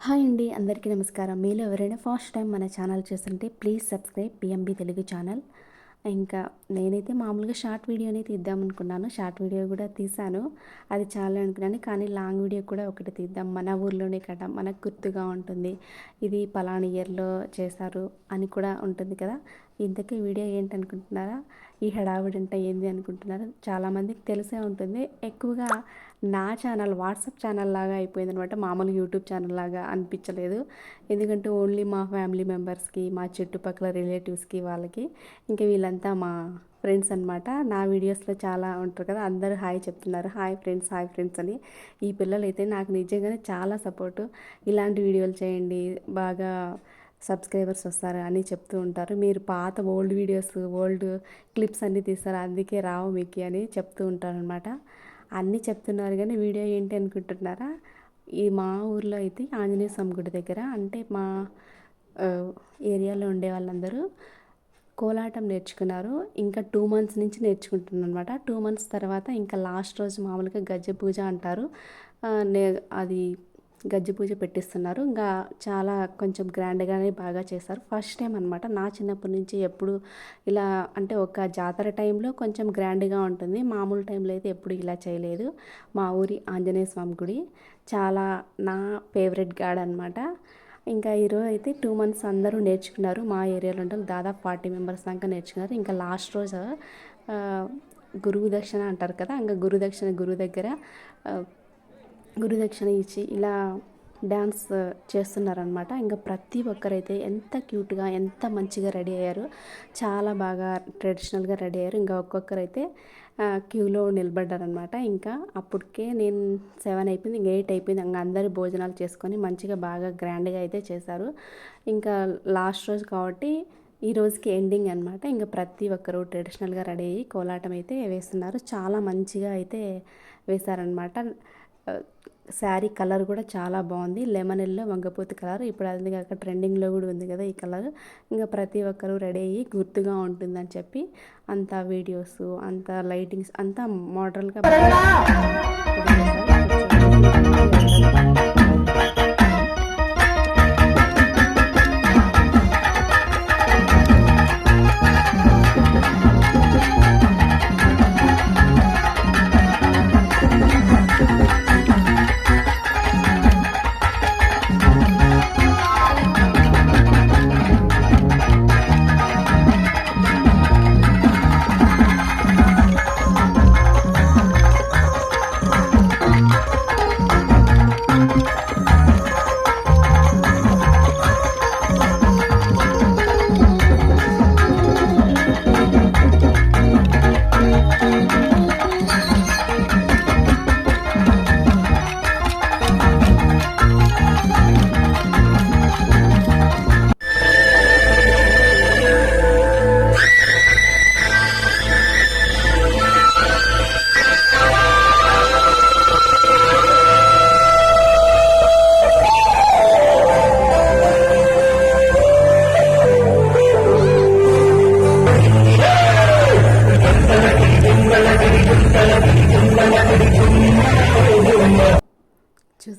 Hi అండి అందరికీ నమస్కారం. మీలో ఎవరైనా ఫస్ట్ టైం మన ఛానల్ చూస్తుంటే please subscribe PMB Telugu channel. ఇంకా నేనైతే మామూలుగా షార్ట్ వీడియోని తీద్దాం అనుకున్నాను. షార్ట్ వీడియో కూడా తీశాను. అది చాలా అనుకున్నాను. కానీ లాంగ్ వీడియో కూడా ఒకటి తీద్దాం. మన ఊర్లోనే కదా మనకు గుర్తుగా ఉంటుంది. ఇది పలానా ఇయర్లో చేశారు అని కూడా ఉంటుంది కదా. ఇంతకీ వీడియో ఏంటనుకుంటున్నారా? ఈ హడావిడి అంటే ఏంది అనుకుంటున్నారు? చాలామందికి తెలిసే ఉంటుంది. ఎక్కువగా నా ఛానల్ వాట్సాప్ ఛానల్ లాగా అయిపోయింది అనమాట మామూలు యూట్యూబ్ ఛానల్ లాగా అనిపించలేదు. ఎందుకంటే ఓన్లీ మా ఫ్యామిలీ మెంబర్స్కి మా చుట్టుపక్కల రిలేటివ్స్కి వాళ్ళకి ఇంకా వీళ్ళంతా మా ఫ్రెండ్స్ అనమాట నా వీడియోస్లో చాలా ఉంటారు కదా అందరూ హాయ్ చెప్తున్నారు. హాయ్ ఫ్రెండ్స్ హాయ్ ఫ్రెండ్స్ అని. ఈ పిల్లలు అయితే నాకు నిజంగానే చాలా సపోర్టు. ఇలాంటి వీడియోలు చేయండి. బాగా సబ్స్క్రైబర్స్ వస్తారు అని చెప్తూ ఉంటారు. మీరు పాత ఓల్డ్ వీడియోస్ ఓల్డ్ క్లిప్స్ అన్నీ తీస్తారు? అందుకే రావు మీకు అని చెప్తూ ఉంటారు అనమాట అన్నీ చెప్తున్నారు కానీ వీడియో ఏంటి అనుకుంటున్నారా? ఈ మా ఊర్లో అయితే ఆంజనేయ స్వామి గుడి దగ్గర అంటే మా ఏరియాలో ఉండే వాళ్ళందరూ కోలాటం నేర్చుకున్నారు. ఇంకా టూ మంత్స్ నుంచి నేర్చుకుంటున్నాను అనమాట టూ మంత్స్ తర్వాత ఇంకా లాస్ట్ రోజు మామూలుగా గజ్జె పూజ అంటారు. నే అది గజ్జి పూజ పెట్టిస్తున్నారు. ఇంకా చాలా కొంచెం గ్రాండ్గానే బాగా చేస్తారు ఫస్ట్ టైం అనమాట నా చిన్నప్పటి నుంచి ఎప్పుడు ఇలా అంటే ఒక జాతర టైంలో కొంచెం గ్రాండ్గా ఉంటుంది. మామూలు టైంలో అయితే ఎప్పుడు ఇలా చేయలేదు. మా ఊరి ఆంజనేయ స్వామి గుడి. చాలా నా ఫేవరెట్ గాడ్ అనమాట ఇంకా ఈరోజు అయితే టూ మంత్స్ అందరూ నేర్చుకున్నారు. మా ఏరియాలో ఉంటారు దాదాపు ఫార్టీ మెంబర్స్ దాకా నేర్చుకున్నారు. ఇంకా లాస్ట్ రోజు గురువు దక్షిణ అంటారు కదా. ఇంకా గురుదక్షిణ గురువు దగ్గర గురుదక్షిణ ఇచ్చి ఇలా డ్యాన్స్ చేస్తున్నారనమాట ఇంకా ప్రతి ఒక్కరైతే ఎంత క్యూట్గా ఎంత మంచిగా రెడీ అయ్యారు చాలా బాగా ట్రెడిషనల్గా రెడీ అయ్యారు. ఇంకా ఒక్కొక్కరైతే క్యూలో నిలబడ్డారనమాట ఇంకా అప్పటికే నేను సెవెన్ అయిపోయింది ఇంకా ఎయిట్ అయిపోయింది. ఇంకా అందరూ భోజనాలు చేసుకొని మంచిగా బాగా గ్రాండ్గా అయితే చేశారు. ఇంకా లాస్ట్ రోజు కాబట్టి ఈ రోజుకి ఎండింగ్ అనమాట ఇంకా ప్రతి ఒక్కరు ట్రెడిషనల్గా రెడీ అయ్యి కోలాటం అయితే వేస్తున్నారు. చాలా మంచిగా అయితే వేశారనమాట శారీ కలర్ కూడా చాలా బాగుంది. లెమన్ ఎల్లో వంగపోతి కలర్. ఇప్పుడు అది కాక ట్రెండింగ్లో కూడా ఉంది కదా ఈ కలర్. ఇంకా ప్రతి ఒక్కరు రెడీ అయ్యి గుర్తుగా ఉంటుందని చెప్పి అంత వీడియోస్ అంత లైటింగ్స్ అంతా మోడల్గా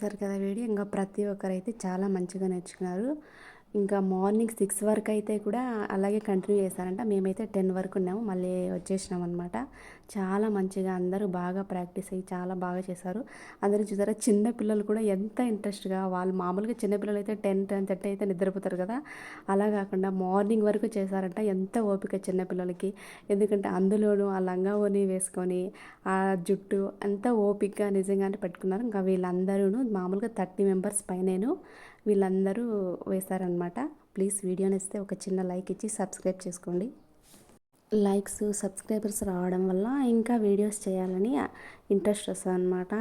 చూసారు కదా వీడియో ఇంకా ప్రతి ఒక్కరైతే చాలా మంచిగా నేర్చుకున్నారు. ఇంకా మార్నింగ్ సిక్స్ వరకు అయితే కూడా అలాగే కంటిన్యూ చేశారంట మేమైతే టెన్ వరకు ఉన్నాము మళ్ళీ వచ్చేసినాం అనమాట చాలా మంచిగా అందరూ బాగా ప్రాక్టీస్ అయ్యి చాలా బాగా చేశారు. అందరూ చూసారా చిన్న పిల్లలు కూడా ఎంత ఇంట్రెస్ట్గా వాళ్ళు మామూలుగా చిన్నపిల్లలు అయితే టెన్ టెన్ థర్టీ అయితే నిద్రపోతారు కదా. అలా కాకుండా మార్నింగ్ వరకు చేశారంట ఎంత ఓపిక చిన్నపిల్లలకి ఎందుకంటే అందులోనూ ఆ లంగా ఓని వేసుకొని ఆ జుట్టు అంత ఓపికగా నిజంగానే పెట్టుకున్నారు. ఇంకా వీళ్ళందరూ మామూలుగా థర్టీ మెంబర్స్ పైనేను వీళ్ళందరూ వేశారనమాట ప్లీజ్ వీడియోని ఇస్తే ఒక చిన్న లైక్ ఇచ్చి సబ్స్క్రైబ్ చేసుకోండి. లైక్స్ సబ్స్క్రైబర్స్ రావడం వల్ల ఇంకా వీడియోస్ చేయాలని ఇంట్రెస్ట్ వస్తుంది అనమాట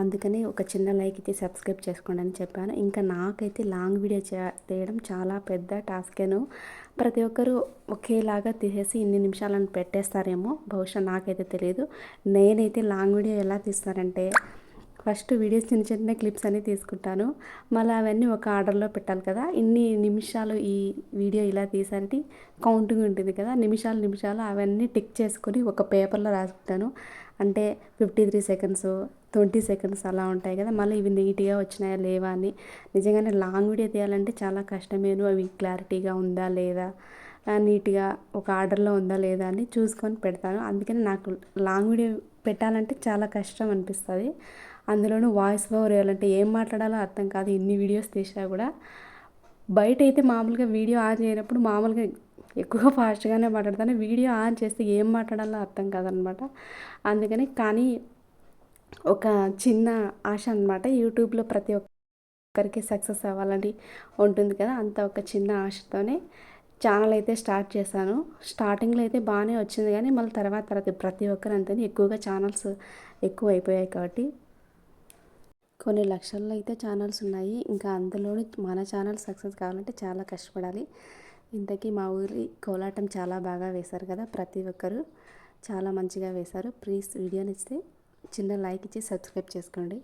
అందుకని ఒక చిన్న లైక్ ఇచ్చి సబ్స్క్రైబ్ చేసుకోండి అని చెప్పాను. ఇంకా నాకైతే లాంగ్ వీడియో చేయడం చాలా పెద్ద టాస్కేను. ప్రతి ఒక్కరూ ఒకేలాగా తీసేసి ఇన్ని నిమిషాలను పెట్టేస్తారేమో. బహుశా నాకైతే తెలియదు నేనైతే లాంగ్ వీడియో ఎలా తీస్తారంటే ఫస్ట్ వీడియోస్ చిన్న చిన్న క్లిప్స్ అన్నీ తీసుకుంటాను. మళ్ళీ అవన్నీ ఒక ఆర్డర్లో పెట్టాలి కదా. ఇన్ని నిమిషాలు ఈ వీడియో ఇలా తీసారంటే కౌంటింగ్ ఉంటుంది కదా. నిమిషాలు నిమిషాలు అవన్నీ టిక్ చేసుకొని ఒక పేపర్లో రాసుకుంటాను. అంటే fifty three seconds twenty seconds అలా ఉంటాయి కదా. మళ్ళీ ఇవి నీట్గా వచ్చినాయా లేవా అని. నిజంగానే లాంగ్ వీడియో తీయాలంటే చాలా కష్టమేను. అవి క్లారిటీగా ఉందా లేదా? నీట్గా ఒక ఆర్డర్లో ఉందా లేదా అని చూసుకొని పెడతాను. అందుకని నాకు లాంగ్ వీడియో పెట్టాలంటే చాలా కష్టం అనిపిస్తుంది. అందులోనూ వాయిస్ ఓవర్ వేయాలంటే ఏం మాట్లాడాలో అర్థం కాదు. ఎన్ని వీడియోస్ తీసినా కూడా బయట అయితే మామూలుగా వీడియో ఆన్ చేయనప్పుడు మామూలుగా ఎక్కువగా ఫాస్ట్గానే మాట్లాడతాను. వీడియో ఆన్ చేస్తే ఏం మాట్లాడాలో అర్థం కాదనమాట. అందుకని కానీ ఒక చిన్న ఆశ అనమాట యూట్యూబ్లో ప్రతి ఒక్కరికి సక్సెస్ అవ్వాలని ఉంటుంది కదా అంత ఒక చిన్న ఆశతోనే ఛానల్ అయితే స్టార్ట్ చేశాను. స్టార్టింగ్లో అయితే బాగానే వచ్చింది కానీ మళ్ళీ తర్వాత తర్వాత ప్రతి ఒక్కరు అంతని ఎక్కువగా ఛానల్స్ ఎక్కువ అయిపోయాయి కాబట్టి కొన్ని లక్షల్లో అయితే ఛానల్స్ ఉన్నాయి. ఇంకా అందులోని మన ఛానల్ సక్సెస్ కావాలంటే చాలా కష్టపడాలి. ఇంతకీ మా ఊరి కోలాటం చాలా బాగా వేశారు కదా ప్రతి ఒక్కరు. చాలా మంచిగా వేశారు. ప్లీజ్ వీడియోని ఇస్తే చిన్న లైక్ ఇచ్చి సబ్స్క్రైబ్ చేసుకోండి.